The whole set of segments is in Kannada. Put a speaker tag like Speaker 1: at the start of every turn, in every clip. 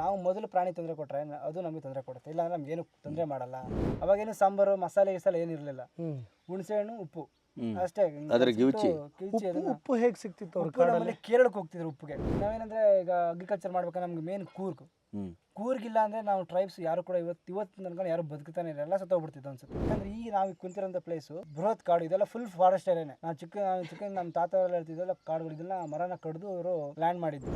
Speaker 1: ನಾವು ಮೊದಲು ಪ್ರಾಣಿ ತೊಂದರೆ ಕೊಟ್ಟರೆ ಅದು ನಮಗೆ ತೊಂದರೆ ಕೊಡುತ್ತೆ. ಇಲ್ಲ ನಮ್ಗೆ ಏನು ತೊಂದರೆ ಮಾಡಲ್ಲ. ಅವಾಗೇನು ಸಾಂಬಾರು ಮಸಾಲೆ ಗಿಸಾಲೆ ಏನಿರಲಿಲ್ಲ ಹುಣಸೆ ಹಣ್ಣು ಉಪ್ಪು. ಅಷ್ಟೇ.
Speaker 2: ಅದ್ರ
Speaker 1: ಕಿವುಚಿ
Speaker 2: ಗಿವ್ಚಿ.
Speaker 1: ಕಿವುಚಿ
Speaker 3: ಉಪ್ಪು
Speaker 1: ಅದನ್ನ
Speaker 3: ಉಪ್ಪು ಹೇಗೆ ಸಿಕ್ತಿತ್ತು ಅವ್ರ
Speaker 1: ಉಪ್ಪು ನಮ್ಮಲ್ಲಿ ಕೇರಳಕ್ಕೆ ಹೋಗ್ತಿದ್ರು ಉಪ್ಪಿಗೆ. ನಾವೇನಂದ್ರೆ ಈಗ ಅಗ್ರಿಕಲ್ಚರ್ ಮಾಡ್ಬೇಕಾದ್ರೆ ನಮ್ಗೆ ಮೇನ್ ಕೂರ್ಗ್.
Speaker 2: ಹ್ಮ್.
Speaker 1: ಕೂರ್ಗಿಲ್ಲ ಅಂದ್ರೆ ನಾವು ಟ್ರೈಬ್ಸ್ ಯಾರು ಕೂಡ ಇವತ್ತು ಇವತ್ತು ನನ್ಕೊಂಡು ಯಾರು ಬದುಕ್ತಾನೆ ಇಲ್ಲ. ಎಲ್ಲ ಸತ್ತೋಗ್ಬಿಡ್ತಿತ್ತು ಅನ್ಸುತ್ತೆ. ಯಾಕಂದ್ರೆ ಈಗ ನಾವು ಕುಂತಿರೋಂಥ ಪ್ಲೇಸು ಬೃಹತ್ ಕಾಡು. ಇದೆಲ್ಲ ಫುಲ್ ಫಾರೆಸ್ಟ್ ಏರಿಯಾನೆ ನಾವು ಚಿಕ್ಕ ನಾವು ಚಿಕ್ಕ ನಮ್ಮ ತಾತ ಎಲ್ಲ ಹೇಳ್ತಿದ್ದೆಲ್ಲ ಕಾಡುಗಳಿದೆಲ್ಲ ಮರನ ಕಡ್ದು ಅವರು ಲ್ಯಾಂಡ್ ಮಾಡಿದ್ದು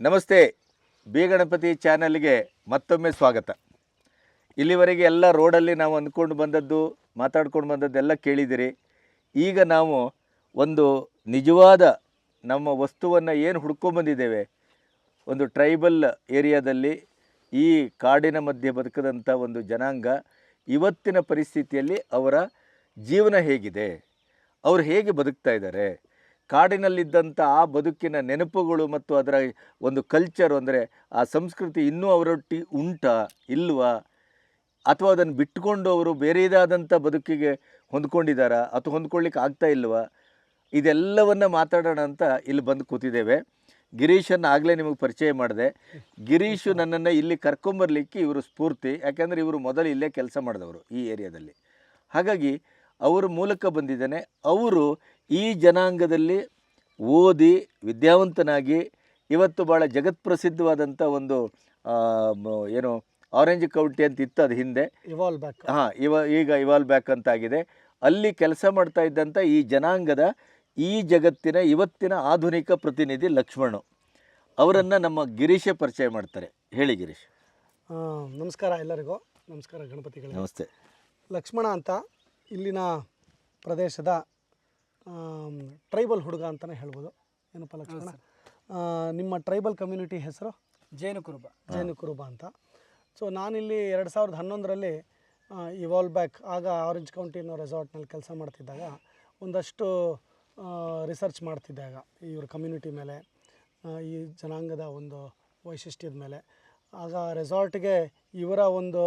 Speaker 2: ನಮಸ್ತೆ, ಬಿ ಗಣಪತಿ ಚಾನಲ್ಗೆ ಮತ್ತೊಮ್ಮೆ ಸ್ವಾಗತ. ಇಲ್ಲಿವರೆಗೆ ಎಲ್ಲ ರೋಡಲ್ಲಿ ನಾವು ಅಂದ್ಕೊಂಡು ಬಂದದ್ದು, ಮಾತಾಡ್ಕೊಂಡು ಬಂದದ್ದೆಲ್ಲ ಕೇಳಿದಿರಿ. ಈಗ ನಾವು ಒಂದು ನಿಜವಾದ ನಮ್ಮ ವಸ್ತುವನ್ನು ಏನು ಹುಡ್ಕೊಂಬಂದಿದ್ದೇವೆ ಒಂದು ಟ್ರೈಬಲ್ ಏರಿಯಾದಲ್ಲಿ, ಈ ಕಾಡಿನ ಮಧ್ಯೆ ಬದುಕದಂಥ ಒಂದು ಜನಾಂಗ, ಇವತ್ತಿನ ಪರಿಸ್ಥಿತಿಯಲ್ಲಿ ಅವರ ಜೀವನ ಹೇಗಿದೆ, ಅವರು ಹೇಗೆ ಬದುಕ್ತಾ ಇದ್ದಾರೆ? ಕಾಡಿನಲ್ಲಿದ್ದಂಥ ಆ ಬದುಕಿನ ನೆನಪುಗಳು ಮತ್ತು ಅದರ ಒಂದು ಕಲ್ಚರ್ ಅಂದರೆ ಆ ಸಂಸ್ಕೃತಿ ಇನ್ನೂ ಅವರೊಟ್ಟಿ ಉಂಟಾ, ಇಲ್ವಾ? ಅಥವಾ ಅದನ್ನು ಬಿಟ್ಟುಕೊಂಡು ಅವರು ಬೇರೆದಾದಂಥ ಬದುಕಿಗೆ ಹೊಂದ್ಕೊಂಡಿದ್ದಾರಾ? ಅಥವಾ ಹೊಂದ್ಕೊಳ್ಳಿಕ್ಕೆ ಆಗ್ತಾ ಇಲ್ವಾ? ಇದೆಲ್ಲವನ್ನು ಮಾತಾಡೋಣ ಅಂತ ಇಲ್ಲಿ ಬಂದು ಕೂತಿದ್ದೇವೆ. ಗಿರೀಶನ್ನು ಆಗಲೇ ನಿಮಗೆ ಪರಿಚಯ ಮಾಡಿದೆ. ಗಿರೀಶು ನನ್ನನ್ನು ಇಲ್ಲಿ ಕರ್ಕೊಂಬರ್ಲಿಕ್ಕೆ ಇವರು ಸ್ಫೂರ್ತಿ. ಯಾಕೆಂದರೆ ಇವರು ಮೊದಲು ಇಲ್ಲೇ ಕೆಲಸ ಮಾಡಿದವರು ಈ ಏರಿಯಾದಲ್ಲಿ. ಹಾಗಾಗಿ ಅವರ ಮೂಲಕ ಬಂದಿದ್ದೇನೆ. ಅವರು ಈ ಜನಾಂಗದಲ್ಲಿ ಓದಿ ವಿದ್ಯಾವಂತನಾಗಿ ಇವತ್ತು ಭಾಳ ಜಗತ್ಪ್ರಸಿದ್ಧವಾದಂಥ ಒಂದು ಏನು ಆರೆಂಜ್ ಕೌಂಟಿ ಅಂತ ಇತ್ತು ಅದು ಹಿಂದೆ.
Speaker 3: ಇವಾಲ್ ಬ್ಯಾಕ್
Speaker 2: ಹಾಂ ಇವ ಈಗ ಇವಾಲ್ವ್ ಬ್ಯಾಕ್ ಅಂತಾಗಿದೆ. ಅಲ್ಲಿ ಕೆಲಸ ಮಾಡ್ತಾ ಇದ್ದಂಥ ಈ ಜನಾಂಗದ ಈ ಜಗತ್ತಿನ ಇವತ್ತಿನ ಆಧುನಿಕ ಪ್ರತಿನಿಧಿ ಲಕ್ಷ್ಮಣು. ಅವರನ್ನು ನಮ್ಮ ಗಿರೀಶ ಪರಿಚಯ ಮಾಡ್ತಾರೆ. ಹೇಳಿ ಗಿರೀಶ್.
Speaker 3: ನಮಸ್ಕಾರ ಎಲ್ಲರಿಗೂ. ನಮಸ್ಕಾರ ಗಣಪತಿಗಳು.
Speaker 2: ನಮಸ್ತೆ.
Speaker 3: ಲಕ್ಷ್ಮಣ ಅಂತ ಇಲ್ಲಿನ ಪ್ರದೇಶದ ಟ್ರೈಬಲ್ ಹುಡುಗ ಅಂತಲೇ ಹೇಳ್ಬೋದು. ಏನಪ್ಪ ಲಕ್ಷ್ಮಣ? ನಿಮ್ಮ ಟ್ರೈಬಲ್ ಕಮ್ಯುನಿಟಿ ಹೆಸರು?
Speaker 1: ಜೇನು ಕುರುಬ
Speaker 3: ಜೇನು ಕುರುಬ ಅಂತ. ಸೊ ನಾನಿಲ್ಲಿ ಎರಡು ಸಾವಿರದ ಹನ್ನೊಂದರಲ್ಲಿ ಇವಾಲ್ ಬ್ಯಾಕ್ ಆಗ ಆರೆಂಜ್ ಕೌಂಟಿ ಅನ್ನೋ ರೆಸಾರ್ಟ್ನಲ್ಲಿ ಕೆಲಸ ಮಾಡ್ತಿದ್ದಾಗ ಒಂದಷ್ಟು ರಿಸರ್ಚ್ ಮಾಡ್ತಿದ್ದಾಗ ಇವ್ರ ಕಮ್ಯುನಿಟಿ ಮೇಲೆ ಈ ಜನಾಂಗದ ಒಂದು ವೈಶಿಷ್ಟ್ಯದ ಮೇಲೆ ಆಗ ರೆಸಾರ್ಟ್ಗೆ ಇವರ ಒಂದು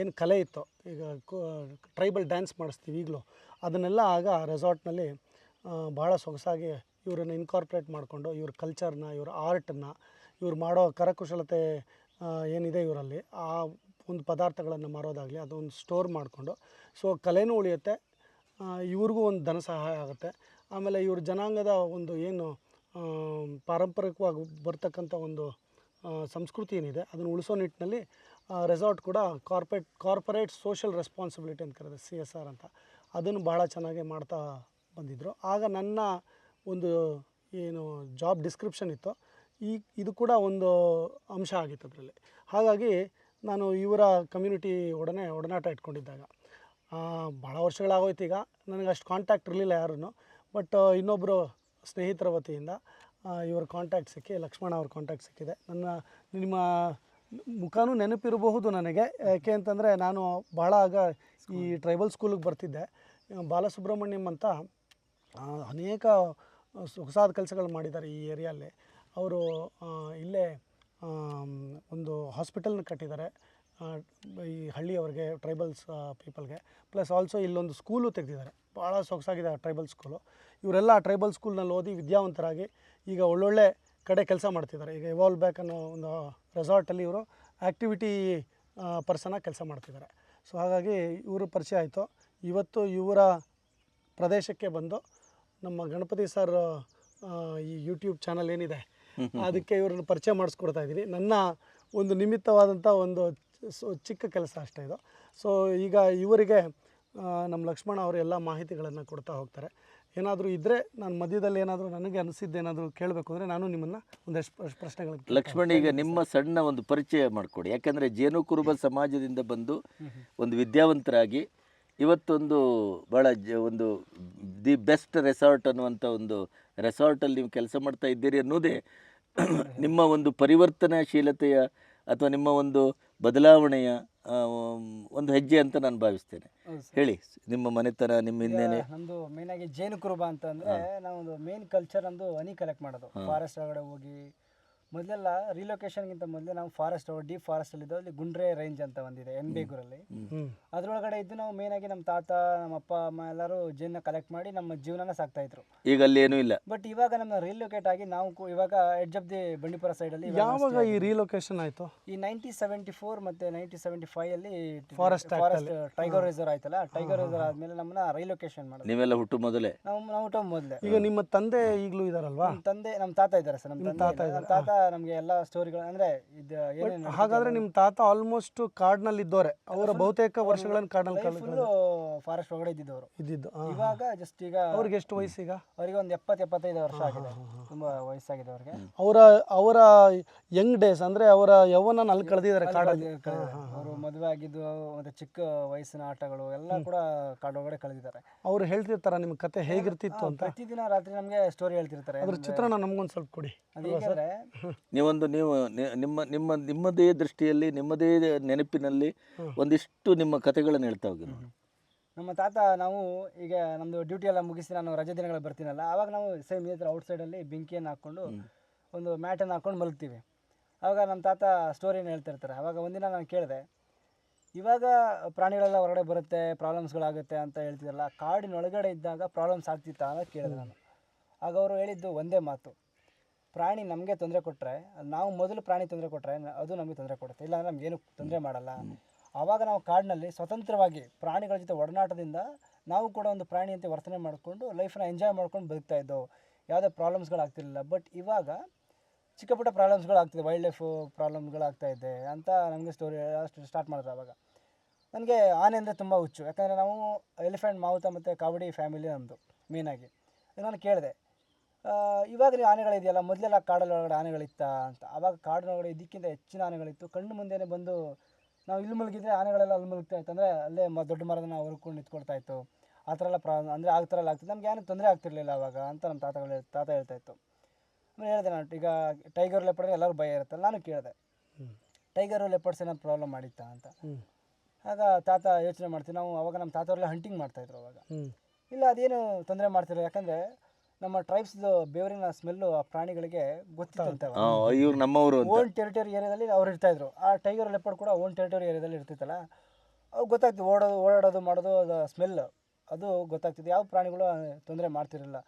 Speaker 3: ಏನು ಕಲೆ ಇತ್ತು ಈಗ ಟ್ರೈಬಲ್ ಡ್ಯಾನ್ಸ್ ಮಾಡಿಸ್ತೀವಿ ಈಗಲೂ ಅದನ್ನೆಲ್ಲ ಆಗ ರೆಸಾರ್ಟ್ನಲ್ಲಿ ಭಾಳ ಸೊಗಸಾಗಿ ಇವರನ್ನು ಇನ್ಕಾರ್ಪ್ರೇಟ್ ಮಾಡಿಕೊಂಡು, ಇವ್ರ ಕಲ್ಚರ್ನ ಇವ್ರ ಆರ್ಟನ್ನು ಇವ್ರು ಮಾಡೋ ಕರಕುಶಲತೆ ಏನಿದೆ ಇವರಲ್ಲಿ, ಆ ಒಂದು ಪದಾರ್ಥಗಳನ್ನು ಮಾರೋದಾಗಲಿ ಅದೊಂದು ಸ್ಟೋರ್ ಮಾಡಿಕೊಂಡು ಸೊ ಕಲೆನೂ ಉಳಿಯುತ್ತೆ ಇವ್ರಿಗೂ ಒಂದು ಧನ ಸಹಾಯ ಆಗುತ್ತೆ. ಆಮೇಲೆ ಇವ್ರ ಜನಾಂಗದ ಒಂದು ಏನು ಪಾರಂಪರಿಕವಾಗಿ ಬರ್ತಕ್ಕಂಥ ಒಂದು ಸಂಸ್ಕೃತಿ ಏನಿದೆ, ಅದನ್ನು ಉಳಿಸೋ ನಿಟ್ಟಿನಲ್ಲಿ ರೆಸಾರ್ಟ್ ಕೂಡ ಕಾರ್ಪೊರೇಟ್ ಕಾರ್ಪೊರೇಟ್ ಸೋಷಿಯಲ್ ರೆಸ್ಪಾನ್ಸಿಬಿಲಿಟಿ ಅಂತ ಕರೆದ ಸಿ ಎಸ್ ಆರ್ ಅಂತ. ಅದನ್ನು ಭಾಳ ಚೆನ್ನಾಗಿ ಮಾಡ್ತಾ ಬಂದಿದ್ದರು ಆಗ ನನ್ನ ಒಂದು ಏನು ಜಾಬ್ ಡಿಸ್ಕ್ರಿಪ್ಷನ್ ಇತ್ತು. ಈ, ಇದು ಕೂಡ ಒಂದು ಅಂಶ ಆಗಿತ್ತು ಅದರಲ್ಲಿ. ಹಾಗಾಗಿ ನಾನು ಇವರ ಕಮ್ಯುನಿಟಿ ಒಡನೆ ಒಡನಾಟ ಇಟ್ಕೊಂಡಿದ್ದಾಗ. ಭಾಳ ವರ್ಷಗಳಾಗೋಯ್ತು ಈಗ. ನನಗೆ ಅಷ್ಟು ಕಾಂಟ್ಯಾಕ್ಟ್ ಇರಲಿಲ್ಲ ಯಾರೂ ಬಟ್ ಇನ್ನೊಬ್ಬರು ಸ್ನೇಹಿತರ ವತಿಯಿಂದ ಇವರ ಕಾಂಟ್ಯಾಕ್ಟ್ ಸಿಕ್ಕಿ, ಲಕ್ಷ್ಮಣ ಅವ್ರ ಕಾಂಟ್ಯಾಕ್ಟ್ ಸಿಕ್ಕಿದೆ. ನನ್ನ, ನಿಮ್ಮ ಮುಖನೂ ನೆನಪಿರಬಹುದು ನನಗೆ. ಯಾಕೆ ಅಂತಂದರೆ ನಾನು ಭಾಳ ಆಗ ಈ ಟ್ರೈಬಲ್ ಸ್ಕೂಲಿಗೆ ಬರ್ತಿದ್ದೆ. ಆ, ಬಾಲಸುಬ್ರಹ್ಮಣ್ಯಂ ಅಂತ ಅನೇಕ ಹೊಸಾದ ಕೆಲಸಗಳು ಮಾಡಿದ್ದಾರೆ ಈ ಏರಿಯಲ್ಲಿ ಅವರು ಇಲ್ಲೇ ಒಂದು ಹಾಸ್ಪಿಟಲ್ನ ಕಟ್ಟಿದ್ದಾರೆ ಆ, ಈ ಹಳ್ಳಿಯವ್ರಿಗೆ ಟ್ರೈಬಲ್ಸ್ ಪೀಪಲ್ಗೆ ಪ್ಲಸ್ ಆಲ್ಸೋ ಇಲ್ಲೊಂದು ಸ್ಕೂಲು ತೆಗೆದಿದ್ದಾರೆ ಭಾಳ ಸೊಗಸಾಗಿದೆ ಆ ಟ್ರೈಬಲ್ ಸ್ಕೂಲು ಇವರೆಲ್ಲ ಟ್ರೈಬಲ್ ಸ್ಕೂಲ್ನಲ್ಲಿ ಓದಿ ವಿದ್ಯಾವಂತರಾಗಿ ಈಗ ಒಳ್ಳೊಳ್ಳೆ ಕಡೆ ಕೆಲಸ ಮಾಡ್ತಿದ್ದಾರೆ ಈಗ ಇವಾಲ್ವ್ ಬ್ಯಾಕ್ ಅನ್ನೋ ಒಂದು ರೆಸಾರ್ಟಲ್ಲಿ ಇವರು ಆ್ಯಕ್ಟಿವಿಟಿ ಪರ್ಸನಾಗಿ ಕೆಲಸ ಮಾಡ್ತಿದ್ದಾರೆ ಸೊ ಹಾಗಾಗಿ ಇವರು ಪರಿಚಯ ಆಯಿತು. ಇವತ್ತು ಇವರ ಪ್ರದೇಶಕ್ಕೆ ಬಂದು ನಮ್ಮ ಗಣಪತಿ ಸರ್ ಈ ಯೂಟ್ಯೂಬ್ ಚಾನಲ್ ಏನಿದೆ ಅದಕ್ಕೆ ಇವ್ರನ್ನ ಪರಿಚಯ ಮಾಡಿಸ್ಕೊಡ್ತಾ ಇದ್ದೀನಿ. ನನ್ನ ಒಂದು ನಿಮಿತ್ತವಾದಂಥ ಒಂದು ಸೊ ಚಿಕ್ಕ ಕೆಲಸ ಅಷ್ಟೇ ಇದು. ಸೊ ಈಗ ಇವರಿಗೆ ನಮ್ಮ ಲಕ್ಷ್ಮಣ ಅವರು ಎಲ್ಲ ಮಾಹಿತಿಗಳನ್ನು ಕೊಡ್ತಾ ಹೋಗ್ತಾರೆ. ಏನಾದರೂ ಇದ್ದರೆ ನಾನು ಮಧ್ಯದಲ್ಲಿ ಏನಾದರೂ ನನಗೆ ಅನಿಸಿದ್ದೇನಾದರೂ ಕೇಳಬೇಕು ಅಂದರೆ ನಾನು ನಿಮ್ಮನ್ನು ಒಂದಷ್ಟು ಪ್ರಶ್- ಪ್ರಶ್ನೆಗಳು
Speaker 2: ಲಕ್ಷ್ಮಣ್, ಈಗ ನಿಮ್ಮ ಸಣ್ಣ ಒಂದು ಪರಿಚಯ ಮಾಡಿಕೊಡಿ. ಯಾಕೆಂದರೆ ಜೇನು ಕುರುಬ ಸಮಾಜದಿಂದ ಬಂದು ಒಂದು ವಿದ್ಯಾವಂತರಾಗಿ ಇವತ್ತೊಂದು ಭಾಳ ಜ ಒಂದು ದಿ ಬೆಸ್ಟ್ ರೆಸಾರ್ಟ್ ಅನ್ನುವಂಥ ಒಂದು ರೆಸಾರ್ಟಲ್ಲಿ ನೀವು ಕೆಲಸ ಮಾಡ್ತಾ ಇದ್ದೀರಿ ಅನ್ನೋದೇ ನಿಮ್ಮ ಒಂದು ಪರಿವರ್ತನಾಶೀಲತೆಯ ಅಥವಾ ನಿಮ್ಮ ಒಂದು ಬದಲಾವಣೆಯ ಒಂದು ಹೆಜ್ಜೆ ಅಂತ ನಾನು ಭಾವಿಸ್ತೇನೆ. ಹೇಳಿ ನಿಮ್ಮ ಮನೆತನ ನಿಮ್ಮ ಹಿಂದೆನೆ
Speaker 1: ನಮ್ಮದು ನಮ್ದು ಮೇನ್ ಆಗಿ ಜೇನು ಕುರುಬ ಅಂತಂದ್ರೆ ನಾವೊಂದು ಮೇನ್ ಕಲ್ಚರ್ ಅಂದು ಹನಿ ಕಲೆಕ್ಟ್ ಮಾಡೋದು. ಫಾರೆಸ್ಟ್ ಒಳಗಡೆ ಹೋಗಿ ಮೊದಲೆಲ್ಲ ರಿಲೊಕೇಶನ್ಗಿಂತ ಮೊದಲೇ ನಾವು ಫಾರೆಸ್ಟ್ ಡೀಪ್ ಫಾರೆಸ್ಟ್ ಅಲ್ಲಿ ಗುಂಡ್ರೆ ರೇಂಜ್ ಅಂತ ಒಂದಿದೆ ಎನ್ ಬೇಗೂರಲ್ಲಿ. ಅದ್ರೊಳಗಡೆ ಇದ್ದು ನಾವು ಮೇನ್ ಆಗಿ ನಮ್ಮ ತಾತ ನಮ್ಮ ಅಪ್ಪ ಅಮ್ಮ ಎಲ್ಲರೂ ಜೇನ ಕಲೆಕ್ಟ್ ಮಾಡಿ ನಮ್ಮ ಜೀವನನ ಸಾಕ್ತಾ ಇದ್ರು.
Speaker 2: ಈಗ ಅಲ್ಲಿ ಏನೂ ಇಲ್ಲ.
Speaker 1: ಬಟ್ ಇವಾಗ ನಮ್ಮ ರಿಲೊಕೇಟ್ ಆಗಿ ನಾವು ಕು- ಇವಾಗ edge of the Bandipur side ಅಲ್ಲಿ
Speaker 3: ಯಾವಾಗ ಈ ರಿಲೊಕೇಶನ್ ಆಯ್ತು?
Speaker 1: ಈ ನೈನ್ಟಿ ಸೆವೆಂಟಿ ಫೋರ್ ಮತ್ತೆ ನೈನ್ಟಿ ಸೆವೆಂಟಿ ಫೈವ್ ಅಲ್ಲಿ.
Speaker 3: ಫಾರೆಸ್ಟ್
Speaker 1: ಫಾರೆಸ್ಟ್ ಟೈಗರ್ ರಿಸರ್ವ್ ಆಯ್ತಲ್ಲ ಟೈಗರ್ ರಿಸರ್ವ್ ಆದ್ಮೇಲೆ ನಮ್ಮನ್ನ ರೈಲೊಕೇಶನ್ ಮಾಡೋದು.
Speaker 2: ನೀವೆಲ್ಲ ಹುಟ್ಟು ಮೊದಲೇ?
Speaker 1: ನಾವು ನಾವು ಊಟ ಮೊದಲೇ.
Speaker 3: ಈಗ ನಿಮ್ಮ ತಂದೆ ಈಗಲೂ ಇದಾರಲ್ವಾ?
Speaker 1: ನಮ್ಮ ತಂದೆ ನಮ್ಮ ತಾತ ಇದ್ದಾರೆ ಸರ್ ನಮ್ಮ ತಾತ ನಮ್ಮ ತಾತ ನಮಗೆ ಎಲ್ಲ ಸ್ಟೋರಿಗಳು ಅಂದ್ರೆ ಇದು ಏನೇನು
Speaker 3: ಹಾಗಾದ್ರೆ ನಿಮ್ಮ ತಾತ ಆಲ್ಮೋಸ್ಟ್ ಕಾಡ್ನಲ್ಲಿ ಇದ್ದೋರೆ ಅವರ ಬಹುತೇಕ ವರ್ಷಗಳನ್ನು ಕಾಡ್ನಲ್ಲಿ ಕಳೆದ
Speaker 1: ಫುಲ್ಲು ಫಾರೆಸ್ಟ್ ಒಳಗಡೆ ಇದ್ದಿದ್ದವರು.
Speaker 3: ಇದ್ದಿದ್ದು ಆ.
Speaker 1: ಇವಾಗ ಜಸ್ಟ್ ಈಗ
Speaker 3: ಅವ್ರಿಗೆ ಎಷ್ಟು ವಯಸ್ಸೀಗ?
Speaker 1: ಅವರಿಗೆ ಒಂದು ಎಪ್ಪತ್ತು ಎಪ್ಪತ್ತೈದು ವರ್ಷ ಆಗಿದೆ. ತುಂಬಾ ವಯಸ್ಸಾಗಿದೆ ಅವ್ರಿಗೆ.
Speaker 3: ಅವರ ಅವರ ಯಂಗ್ ಡೇಸ್ ಅಂದ್ರೆ ಅವರ ಯೌವನ ಅಲ್ಲಿ ಕಳೆದಿದ್ದಾರೆ ಕಾಡಲ್ಲಿ
Speaker 1: ಅವರು ಮದುವೆ ಆಗಿದ್ದು ಮತ್ತೆ ಚಿಕ್ಕ ವಯಸ್ಸಿನ ಆಟಗಳು ಎಲ್ಲ ಕೂಡ ಕಾಡೊಳಗಡೆ ಕಳೆದಿದ್ದಾರೆ.
Speaker 3: ಅವ್ರು ಹೇಳ್ತಿರ್ತಾರ ನಿಮ್ಮ ಕತೆ ಹೇಗಿರ್ತಿತ್ತು ಅಂತ?
Speaker 1: ಪ್ರತಿದಿನ ರಾತ್ರಿ ನಮಗೆ ಸ್ಟೋರಿ ಹೇಳ್ತಿರ್ತಾರೆ.
Speaker 3: ಅದ್ರ ಚಿತ್ರಣ ನಮ್ಗೊಂದು ಸ್ವಲ್ಪ ಕೊಡಿ.
Speaker 1: ಅದು ಹೇಗೆಂದ್ರೆ
Speaker 2: ನೀವೊಂದು ನೀವು ನಿ- ನಿಮ್ಮ ನಿಮ್ಮ ನಿಮ್ಮದೇ ದೃಷ್ಟಿಯಲ್ಲಿ ನಿಮ್ಮದೇ ನೆನಪಿನಲ್ಲಿ ಒಂದಿಷ್ಟು ನಿಮ್ಮ ಕಥೆಗಳನ್ನು ಹೇಳ್ತಾ ಹೋಗಿ ನೋಡಿ.
Speaker 1: ನಮ್ಮ ತಾತ ನಾವು ಈಗ ನಮ್ಮದು ಡ್ಯೂಟಿ ಎಲ್ಲ ಮುಗಿಸಿ ನಾನು ರಜೆ ದಿನಗಳು ಬರ್ತೀನಲ್ಲ ಆವಾಗ ನಾವು ಸೇಮ್ ಇದೇ ಥರ ಔಟ್ಸೈಡಲ್ಲಿ ಬೆಂಕಿಯನ್ನು ಹಾಕ್ಕೊಂಡು ಒಂದು ಮ್ಯಾಟನ್ನು ಹಾಕ್ಕೊಂಡು ಮಲಗ್ತೀವಿ. ಆವಾಗ ನಮ್ಮ ತಾತ ಸ್ಟೋರಿನ ಹೇಳ್ತಿರ್ತಾರೆ. ಆವಾಗ ಒಂದಿನ ನಾನು ಕೇಳಿದೆ ಇವಾಗ ಪ್ರಾಣಿಗಳೆಲ್ಲ ಹೊರಗಡೆ ಬರುತ್ತೆ ಪ್ರಾಬ್ಲಮ್ಸ್ಗಳಾಗುತ್ತೆ ಅಂತ ಹೇಳ್ತಿದ್ರಲ್ಲ ಕಾಡಿನೊಳಗಡೆ ಇದ್ದಾಗ ಪ್ರಾಬ್ಲಮ್ಸ್ ಆಗ್ತಿತ್ತಾ ಅಂತ ಕೇಳಿದೆ ನಾನು. ಆಗ ಅವರು ಹೇಳಿದ್ದು ಒಂದೇ ಮಾತು ಪ್ರಾಣಿ ನಮಗೆ ತೊಂದರೆ ಕೊಟ್ಟರೆ ನಾವು ಮೊದಲು ಪ್ರಾಣಿ ತೊಂದರೆ ಕೊಟ್ಟರೆ ಅದು ನಮಗೆ ತೊಂದರೆ ಕೊಡುತ್ತೆ. ಇಲ್ಲಾಂದ್ರೆ ನಮಗೇನು ತೊಂದರೆ ಮಾಡಲ್ಲ. ಆವಾಗ ನಾವು ಕಾಡಿನಲ್ಲಿ ಸ್ವತಂತ್ರವಾಗಿ ಪ್ರಾಣಿಗಳ ಜೊತೆ ಒಡನಾಟದಿಂದ ನಾವು ಕೂಡ ಒಂದು ಪ್ರಾಣಿ ಅಂತ ವರ್ತನೆ ಮಾಡಿಕೊಂಡು ಲೈಫನ್ನ ಎಂಜಾಯ್ ಮಾಡ್ಕೊಂಡು ಬದುಕ್ತಾ ಇದ್ದವು ಯಾವುದೇ ಪ್ರಾಬ್ಲಮ್ಸ್ಗಳಾಗ್ತಿರ್ಲಿಲ್ಲ ಬಟ್ ಇವಾಗ ಚಿಕ್ಕ ಪುಟ್ಟ ಪ್ರಾಬ್ಲಮ್ಸ್ಗಳು ಆಗ್ತಿದೆ. ವೈಲ್ಡ್ ಲೈಫು ಪ್ರಾಬ್ಲಮ್ಗಳಾಗ್ತಾಯಿದೆ ಅಂತ ನಮಗೆ ಸ್ಟೋರಿ ಸ್ಟಾರ್ಟ್ ಮಾಡಿದ್ರು ಅವಾಗ ನನಗೆ ಆನೆ ಅಂದರೆ ತುಂಬ ಹುಚ್ಚು. ಯಾಕಂದರೆ ನಾವು ಎಲಿಫೆಂಟ್ ಮಾವುತ ಮತ್ತು ಕಾವಡಿ ಫ್ಯಾಮಿಲಿ ನಮ್ಮದು ಮೇನಾಗಿ ನಾನು ಕೇಳಿದೆ. ಇವಾಗ ನೀವು ಆನೆಗಳಿದೆಯಲ್ಲ ಮೊದಲೆಲ್ಲ ಕಾಡಲ್ಲಿ ಒಳಗಡೆ ಆನೆಗಳಿತ್ತಾ ಅಂತ. ಆವಾಗ ಕಾಡಿನೊಳಗಡೆ ಇದಕ್ಕಿಂತ ಹೆಚ್ಚಿನ ಆನೆಗಳಿತ್ತು. ಕಣ್ಣು ಮುಂದೆನೇ ಬಂದು ನಾವು ಇಲ್ಲಿ ಮುಳುಗಿದ್ರೆ ಆನೆಗಳೆಲ್ಲ ಅಲ್ಲಿ ಮಲಗ್ತಾ ಇತ್ತು. ಅಂದರೆ ಅಲ್ಲೇ ಮ ದೊಡ್ಡ ಮರದ ನಾವು ಹುರ್ಕೊಂಡು ನಿಂತ್ಕೊಳ್ತಾ ಇತ್ತು. ಆ ಥರ ಎಲ್ಲ ಪ್ರಾ ಅಂದರೆ ಆ ಥರ ಎಲ್ಲ ಆಗ್ತಿತ್ತು. ನಮ್ಗೆ ಏನೂ ತೊಂದರೆ ಆಗ್ತಿರ್ಲಿಲ್ಲ ಅವಾಗ ಅಂತ ನಮ್ಮ ತಾತಗಳು ತಾತ ಹೇಳ್ತಾ ಇತ್ತು. ಆಮೇಲೆ ಹೇಳಿದೆ ನಾನು ಈಗ ಟೈಗರ್ ಲೆಪಡ್ರೆ ಎಲ್ಲರೂ ಭಯ ಇರುತ್ತಲ್ಲ ನಾನು ಕೇಳಿದೆ. ಟೈಗರ್ ಲೆಪರ್ಸ್ ಏನಾದ್ರು ಪ್ರಾಬ್ಲಮ್ ಮಾಡಿತ್ತ ಅಂತ. ಆಗ ತಾತ ಯೋಚನೆ ಮಾಡ್ತೀವಿ ನಾವು ಅವಾಗ ನಮ್ಮ ತಾತವರೆಲ್ಲ ಹಂಟಿಂಗ್ ಮಾಡ್ತಾಯಿದ್ರು ಅವಾಗ. ಇಲ್ಲ ಅದೇನು ತೊಂದರೆ ಮಾಡ್ತಿರಲ್ಲ ಯಾಕಂದರೆ ನಮ್ಮ ಟ್ರೈಬ್ಸ್ ಬೇವರಿನ ಸ್ಮೆಲ್ಲು ಆ ಪ್ರಾಣಿಗಳಿಗೆ ಗೊತ್ತಿತ್ತಂತೆ
Speaker 2: ಇವ್ರು ನಮ್ಮವರು ಅಂತ.
Speaker 1: ಓನ್ ಟೆರಿಟರಿ ಏರಿಯಾದಲ್ಲಿ ಅವ್ರು ಇರ್ತಾ ಇದ್ರು. ಆ ಟೈಗರ್ ಲೆಪರ್ಡ್ ಕೂಡ ಓನ್ ಟೆರಿಟರಿ ಏರಿಯಾದಲ್ಲಿ ಇರ್ತಿತ್ತಲ್ಲ ಅವು ಗೊತ್ತಾಗ್ತಿತ್ತು ಓಡೋದು ಓಡಾಡೋದು ಮಾಡೋದು ಅದು ಸ್ಮೆಲ್ ಅದು ಗೊತ್ತಾಗ್ತಿತ್ತು. ಯಾವ ಪ್ರಾಣಿಗಳು ತೊಂದರೆ ಮಾಡ್ತಿರಲಿಲ್ಲ.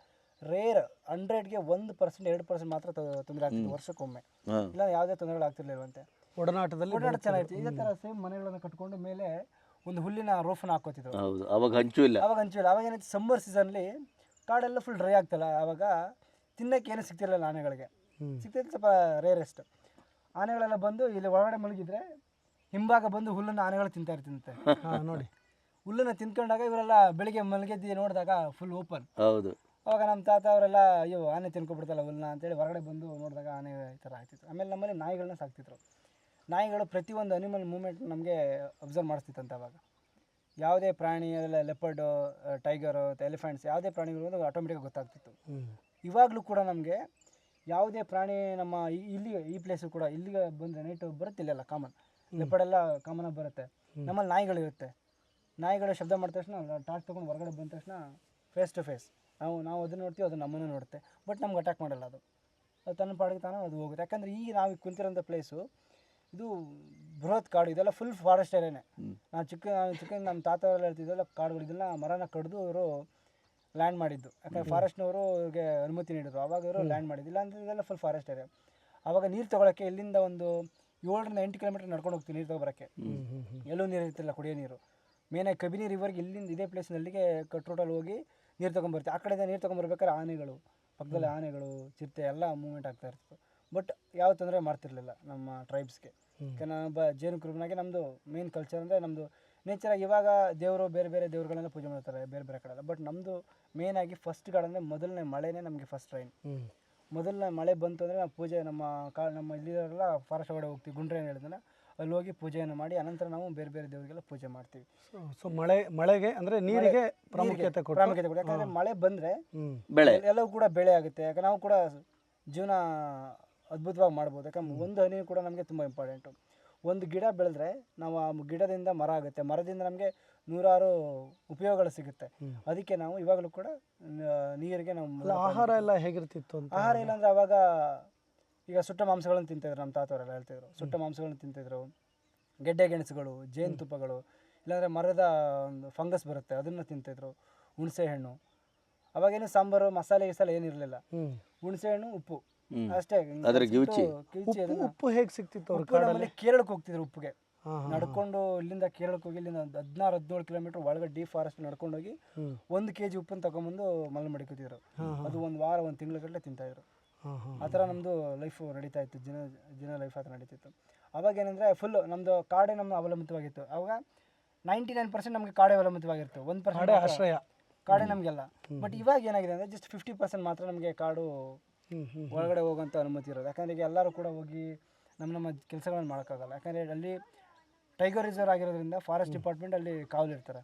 Speaker 1: ರೇರ್ ಹಂಡ್ರೆಡ್ಗೆ ಒಂದು ಪರ್ಸೆಂಟ್ ಎರಡು ಪರ್ಸೆಂಟ್ ಮಾತ್ರ ತೊಂದರೆ ಆಗ್ತಿತ್ತು ವರ್ಷಕ್ಕೊಮ್ಮೆ. ಇಲ್ಲ ಯಾವುದೇ ತೊಂದರೆಗಳು ತೊಂದರೆಗಳಾಗ್ತಿರ್ಲಿಲ್ವಂತೆ
Speaker 3: ಒಡನಾಟದಲ್ಲಿ
Speaker 1: ಒಡನಾಟ ಚೆನ್ನಾಗಿತ್ತು. ಇದೇ ಥರ ಸೇಮ್ ಮನೆಗಳನ್ನು ಕಟ್ಕೊಂಡು ಮೇಲೆ ಒಂದು ಹುಲ್ಲಿನ ರೋಫನ್ ಹಾಕೋತಿದ್ರು
Speaker 2: ಹೌದು. ಅವಾಗ ಹಂಚು ಇಲ್ಲ.
Speaker 1: ಅವಾಗ ಹಂಚಿಲ್ಲ ಅವಾಗ ಏನಾಯ್ತು? ಸಮ್ಮರ್ ಸೀಸನ್ಲಿ ಕಾಡೆಲ್ಲ ಫುಲ್ ಡ್ರೈ ಆಗ್ತಲ್ಲ ಅವಾಗ ತಿನ್ನಕ್ಕೆ ಏನೂ ಸಿಗ್ತಿರಲಿಲ್ಲ ಆನೆಗಳಿಗೆ. ಸಿಗ್ತಿತ್ತು ಸ್ವಲ್ಪ ರೇರೆಸ್ಟ್ ಆನೆಗಳೆಲ್ಲ ಬಂದು ಇಲ್ಲಿ ಒಳಗಡೆ ಮಲಗಿದ್ರೆ ಹಿಂಭಾಗ ಬಂದು ಹುಲ್ಲನ್ನು ಆನೆಗಳು ತಿಂತಾ ಇರ್ತಿಂತೆ
Speaker 3: ನೋಡಿ.
Speaker 1: ಹುಲ್ಲನ್ನು ತಿನ್ಕೊಂಡಾಗ ಇವರೆಲ್ಲ ಬೆಳಿಗ್ಗೆ ಮಲಗಿದ್ದು ನೋಡಿದಾಗ ಫುಲ್ ಓಪನ್
Speaker 2: ಹೌದು.
Speaker 1: ಅವಾಗ ನಮ್ಮ ತಾತ ಅವರೆಲ್ಲ ಅಯ್ಯೋ ಆನೆ ತಿನ್ಕೊಬಿಡ್ತಲ್ಲ ಹುಲ್ಲನ್ನ ಅಂತೇಳಿ ಹೊರಗಡೆ ಬಂದು ನೋಡಿದಾಗ ಆನೆ ಈ ಥರ ಆಗ್ತಿತ್ತು. ಆಮೇಲೆ ನಮ್ಮಲ್ಲಿ ನಾಯಿಗಳನ್ನ ಸಾಕ್ತಿದ್ರು. ನಾಯಿಗಳು ಪ್ರತಿಯೊಂದು ಅನಿಮಲ್ ಮೂಮೆಂಟ್ ನಮಗೆ ಅಬ್ಸರ್ವ್ ಮಾಡಿಸ್ತಿತ್ತಂತೆ ಅವಾಗ. ಯಾವುದೇ ಪ್ರಾಣಿ ಎಲ್ಲ ಲೆಪರ್ಡು ಟೈಗರು ಎಲಿಫೆಂಟ್ಸ್ ಯಾವುದೇ ಪ್ರಾಣಿಗಳು ಆಟೋಮೆಟಿಕ್ ಗೊತ್ತಾಗ್ತಿತ್ತು. ಇವಾಗಲೂ ಕೂಡ ನಮಗೆ ಯಾವುದೇ ಪ್ರಾಣಿ ನಮ್ಮ ಇಲ್ಲಿ ಈ ಪ್ಲೇಸು ಕೂಡ ಇಲ್ಲಿಗೆ ಬಂದರೆ ನೈಟ್ ಬರುತ್ತೆ ಇಲ್ಲೆಲ್ಲ ಕಾಮನ್ ಲೆಪರ್ಡ್ ಎಲ್ಲ ಕಾಮನಾಗಿ ಬರುತ್ತೆ. ನಮ್ಮಲ್ಲಿ ನಾಯಿಗಳಿರುತ್ತೆ ನಾಯಿಗಳು ಶಬ್ದ ಮಾಡಿದ ತಕ್ಷಣ ಟಾರ್ಚ್ ತೊಗೊಂಡು ಹೊರಗಡೆ ಬಂದ ತಕ್ಷಣ ಫೇಸ್ ಟು ಫೇಸ್ ನಾವು ನಾವು ಅದನ್ನು ನೋಡ್ತೀವಿ ಅದು ನಮ್ಮನ್ನು ನೋಡುತ್ತೆ. ಬಟ್ ನಮ್ಗೆ ಅಟ್ಯಾಕ್ ಮಾಡಲ್ಲ ಅದು. ಅದು ತನ್ನ ಪಾಡಿಗೆ ತಾನೇ ಅದು ಹೋಗುತ್ತೆ. ಯಾಕಂದರೆ ಈಗ ನಾವು ಕುಂತಿರೋಂಥ ಪ್ಲೇಸು ಇದು ಬೃಹತ್ ಕಾಡು ಇದೆಲ್ಲ ಫುಲ್ ಫಾರೆಸ್ಟ್ ಏರಿಯಾನೇ ನಾನು ಚಿಕ್ಕ ಚಿಕ್ಕ ನಮ್ಮ ತಾತ ಎಲ್ಲ ಹೇಳ್ತಿದ್ದೆಲ್ಲ ಕಾಡುಗಳು ಇದೆಲ್ಲ ಮರನ ಕಡಿದು ಅವರು ಲ್ಯಾಂಡ್ ಮಾಡಿದ್ದು. ಯಾಕಂದ್ರೆ ಫಾರೆಸ್ಟ್ನವರು ಇವ್ರಿಗೆ ಅನುಮತಿ ನೀಡಿದ್ರು. ಅವಾಗ ಅವರು ಲ್ಯಾಂಡ್ ಮಾಡಿದ್ದು. ಇಲ್ಲ ಅಂದರೆ ಇದೆಲ್ಲ ಫುಲ್ ಫಾರೆಸ್ಟ್ ಏರಿಯಾ ಅವಾಗ ನೀರು ತೊಗೊಳಕ್ಕೆ ಇಲ್ಲಿಂದ ಒಂದು ಏಳರಿಂದ ಎಂಟು ಕಿಲೋಮೀಟರ್ ನಡ್ಕೊಂಡು ಹೋಗ್ತೀವಿ ನೀರು ತೊಗೊಬರಕ್ಕೆ. ಎಲ್ಲೂ ನೀರು ಇರ್ತಿಲ್ಲ ಕುಡಿಯೋ ನೀರು. ಮೇನಾಗಿ ಕಬಿನಿ ರಿವರ್ಗೆ ಇಲ್ಲಿಂದ ಇದೇ ಪ್ಲೇಸ್ನಲ್ಲಿಗೆ ಕಟ್ ರೋಡಲ್ಲಿ ಹೋಗಿ ನೀರು ತೊಗೊಂಬರ್ತೀವಿ ಆ ಕಡೆಯಿಂದ ನೀರು ತೊಗೊಂಬರ್ಬೇಕಾದ್ರೆ ಆನೆಗಳು ಪಕ್ಕದಲ್ಲಿ ಆನೆಗಳು ಚಿರತೆ ಎಲ್ಲ ಮೂವ್ಮೆಂಟ್ ಆಗ್ತಾ ಇರ್ತಿತ್ತು ಬಟ್ ಯಾವ ತೊಂದರೆ ಮಾಡ್ತಿರ್ಲಿಲ್ಲ ನಮ್ಮ ಟ್ರೈಬ್ಸ್ಗೆ ಯಾಕಂದ್ರೆ ನಾನೊಬ್ಬ ಜೇನು ಕುರುಬನಾಗಿ ನಮ್ಮದು ಮೇನ್ ಕಲ್ಚರ್ ಅಂದರೆ ನಮ್ಮದು ನೇಚರಾಗಿ ಇವಾಗ ದೇವರು ಬೇರೆ ಬೇರೆ ದೇವ್ರುಗಳನ್ನ ಪೂಜೆ ಮಾಡ್ತಾರೆ ಬೇರೆ ಬೇರೆ ಕಡೆ ಬಟ್ ನಮ್ಮದು ಮೇಯ್ನಾಗಿ ಫಸ್ಟ್ ಗಾರ್ಡನ್ನೇ ಮೊದಲನೇ ಮಳೆನೇ ನಮಗೆ ಫಸ್ಟ್
Speaker 3: ರೈನ್
Speaker 1: ಮೊದಲನೇ ಮಳೆ ಬಂತು ಅಂದರೆ ನಾವು ಪೂಜೆ ನಮ್ಮ ಕಾ ನಮ್ಮ ಇಲ್ಲಿರೋರೆಲ್ಲ ಫಾರೆಸ್ಟ್ ಒಳಗಡೆ ಹೋಗ್ತೀವಿ ಗುಂಡ್ರೆ ಏನು ಹೇಳಿದ್ರೆ ಅಲ್ಲಿ ಹೋಗಿ ಪೂಜೆಯನ್ನು ಮಾಡಿ ಅನಂತರ ನಾವು ಬೇರೆ ಬೇರೆ ದೇವರಿಗೆಲ್ಲ ಪೂಜೆ ಮಾಡ್ತೀವಿ.
Speaker 3: ಸೊ- ಸೊ ಮಳೆ ಮಳೆಗೆ ಅಂದ್ರೆ ನೀರಿಗೆ ಪ್ರಾಮುಖ್ಯತೆ
Speaker 1: ಪ್ರಾಮುಖ್ಯತೆ ಯಾಕಂದರೆ ಮಳೆ ಬಂದರೆ
Speaker 2: ಬೆಳೆ.
Speaker 1: ಎಲ್ಲವೂ ಕೂಡ ಬೆಳೆ ಆಗುತ್ತೆ. ಯಾಕಂದ್ರೆ ನಾವು ಕೂಡ ಜೀವನ ಅದ್ಭುತವಾಗಿ ಮಾಡ್ಬೋದು. ಯಾಕಂದ್ರೆ ಒಂದು ಹನಿ ಕೂಡ ನಮಗೆ ತುಂಬ ಇಂಪಾರ್ಟೆಂಟು ಒಂದು ಗಿಡ ಬೆಳೆದ್ರೆ ನಾವು ಆ ಗಿಡದಿಂದ ಮರ ಆಗುತ್ತೆ. ಮರದಿಂದ ನಮಗೆ ನೂರಾರು ಉಪಯೋಗಗಳು ಸಿಗುತ್ತೆ. ಅದಕ್ಕೆ ನಾವು ಇವಾಗಲೂ ಕೂಡ ನೀರಿಗೆ ನಾವು
Speaker 3: ಆಹಾರ ಎಲ್ಲ ಹೇಗಿರ್ತಿತ್ತು
Speaker 1: ಆಹಾರ ಇಲ್ಲಾಂದ್ರೆ ಅವಾಗ ಈಗ ಸುಟ್ಟ ಮಾಂಸಗಳನ್ನು ತಿಂತಿದ್ರು ನಮ್ಮ ತಾತವರೆಲ್ಲ ಹೇಳ್ತಿದ್ರು. ಸುಟ್ಟ ಮಾಂಸಗಳನ್ನು ತಿಂತಿದ್ರು. ಗೆಡ್ಡೆ ಗೆಣಸುಗಳು ಜೇನುತುಪ್ಪಗಳು ಇಲ್ಲಾಂದರೆ ಮರದ ಒಂದು ಫಂಗಸ್ ಬರುತ್ತೆ ಅದನ್ನು ತಿಂತಿದ್ರು. ಹುಣಸೆ ಹಣ್ಣು. ಅವಾಗೇನು ಸಾಂಬಾರು ಮಸಾಲೆ ಗಿಸಾಲೆ ಏನಿರಲಿಲ್ಲ. ಹುಣಸೆ ಹಣ್ಣು ಉಪ್ಪು. ಅಷ್ಟೇ
Speaker 2: ಅದ್ರ ಗಿವ್ಚಿ?
Speaker 3: ಉಪ್ಪು ಹೇಗೆ ಸಿಕ್ತಿತ್ತು ಅವ್ರ
Speaker 1: ಉಪ್ಪು ಕೇರಳಕ್ಕೆ ಹೋಗ್ತಿದ್ರು ಉಪ್ಪಿಗೆ. ನಡ್ಕೊಂಡು ಇಲ್ಲಿಂದ ಕೇರಳಕ್ಕೆ ಹೋಗಿ ಇಲ್ಲಿಂದ ಒಂದು ಹದಿನಾರು ಹದಿನೇಳು ಕಿಲೋಮೀಟರ್ ಒಳಗಡೆ ಡಿ ಫಾರೆಸ್ಟ್ ನಡ್ಕೊಂಡೋಗಿ
Speaker 3: ಹೋಗಿ
Speaker 1: ಒಂದು ಕೆ ಜಿ ಉಪ್ಪನ್ನು ತಗೊಂಬಂದು ಮಲ್ ಮಡಿಕೋತಿದ್ರು. ಅದು ಒಂದು ವಾರ ಒಂದು ತಿಂಗಳ ತಿಂತಾಯಿದ್ರು.
Speaker 3: ಇದ್ರು ಹಾ
Speaker 1: ಆ ಥರ ನಮ್ಮದು ಲೈಫು ನಡೀತಾ ಇತ್ತು ಜನ ಜನ ಲೈಫ್ ಆ ಥರ ನಡೀತಿತ್ತು. ಅವಾಗ ಏನಂದರೆ ಫುಲ್ಲು ನಮ್ಮದು ಕಾಡೇ ನಮ್ಮ ಅವಲಂಬಿತವಾಗಿತ್ತು. ಅವಾಗ ನೈಂಟಿ ನೈನ್ ಪರ್ಸೆಂಟ್ ನಮಗೆ ಕಾಡೇ ಅವಲಂಬಿತವಾಗಿತ್ತು. ಒಂದು
Speaker 3: ಕಾಡೆ
Speaker 1: ಪರ್ಸೆಂಟ್
Speaker 3: ಆಶ್ರಯ.
Speaker 1: ಕಾಡೇ ನಮಗೆಲ್ಲ. ಬಟ್ ಇವಾಗ ಏನಾಗಿದೆ ಅಂದರೆ ಜಸ್ಟ್ ಫಿಫ್ಟಿ ಪರ್ಸೆಂಟ್ ಮಾತ್ರ ನಮಗೆ ಕಾಡು ಒಳಗಡೆ ಹೋಗೋಂಥ ಅನುಮತಿ ಇರೋದು. ಯಾಕಂದರೆ ಈಗ ಎಲ್ಲರೂ ಕೂಡ ಹೋಗಿ ನಮ್ಮ ನಮ್ಮ ಕೆಲಸಗಳನ್ನು ಮಾಡೋಕ್ಕಾಗಲ್ಲ. ಯಾಕಂದರೆ ಅಲ್ಲಿ ಟೈಗರ್ ರಿಸರ್ವ್ ಆಗಿರೋದ್ರಿಂದ ಫಾರೆಸ್ಟ್ ಡಿಪಾರ್ಟ್ಮೆಂಟ್ ಅಲ್ಲಿ ಕಾವಲಿರ್ತಾರೆ